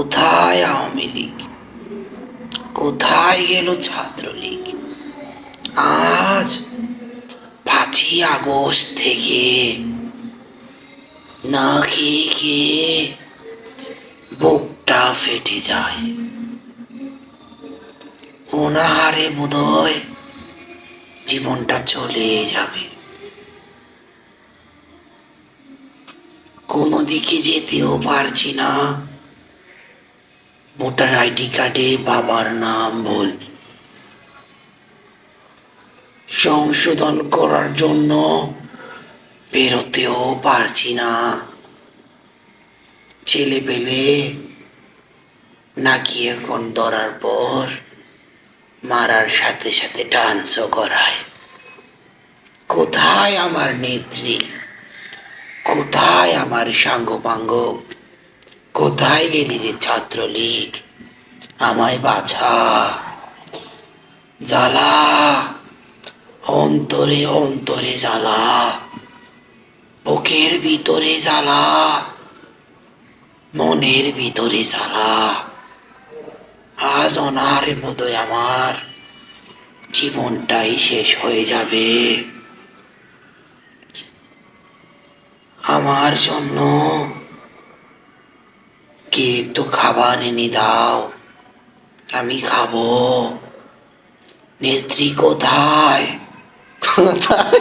কোথায় আওয়ামী লীগ? কোথায় গেল ছাত্রলীগ? আজ পাঁচই আগস্ট থেকে না খেয়ে খেয়ে বুকটা ফেটে যায়? অনাহারে বোধহয় জীবনটা চলে যাবে। কোনো দিকে যেতেও পারছি না। ভোটার আইডি কার্ডে বাবার নাম ভুল। সংশোধন করার জন্য বেরোতেও পারছি না। ছেলে পেলে নাকি এখন ধরার পর মারার সাথে সাথে ডান্সও করায়। কোথায় আমার নেত্রী? কোথায় আমার সাঙ্গপাঙ্গ? কোথায় গেলি রে ছাত্রলীগ? আমায় বাছা। জ্বালা। অন্তরে অন্তরে জ্বালা। বুকের ভিতরে জ্বালা। মনের ভিতরে জ্বালা। আজ অনারে বোধহয় আমার। জীবনটাই শেষ হয়ে যাবে। আমার জন্য কে একটু খাবার এনে দাও। আমি খাব। নেত্রী কোথায়? কোথায়?